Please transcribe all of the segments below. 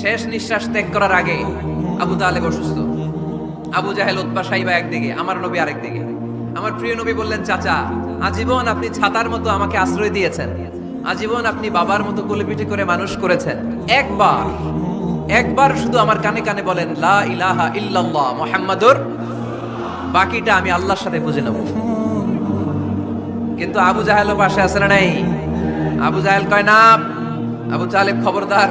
শেষ নিঃশ্বাস ত্যাগ করার আগে আবু তালেব অসুস্থ। আবু জাহেল উৎপা সাইবা একদিকে, আমার নবী আরেকদিকে আমার প্রিয় নবী বললেন, চাচা, আজীবন আপনি ছাতার মতো আমাকে আশ্রয় দিয়েছেন। আজীবন আপনি বাবার মতো কোলেপিটি করে মানুষ করেছেন। একবার একবার শুধু আমার কানে কানে বলেন, লা ইলাহা ইল্লাল্লাহ মুহাম্মাদুর বাকিটা আমি আল্লাহর সাথে বুঝে নেব। কিন্তু আবু জাহেলও পাশে আছে না নাই? আবু জাহেল কয়, না, আবু জাহেব খবরদার।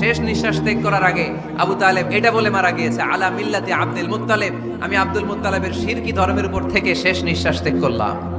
শেষ নিঃশ্বাস ত্যাগ করার আগে আবু তালেব এটা বলে মারা গিয়েছে, আলা মিল্লাতে আব্দুল মুতালেব আমি আব্দুল মুতালেবের শিরকি ধর্মের উপর থেকে শেষ নিঃশ্বাস ত্যাগ করলাম।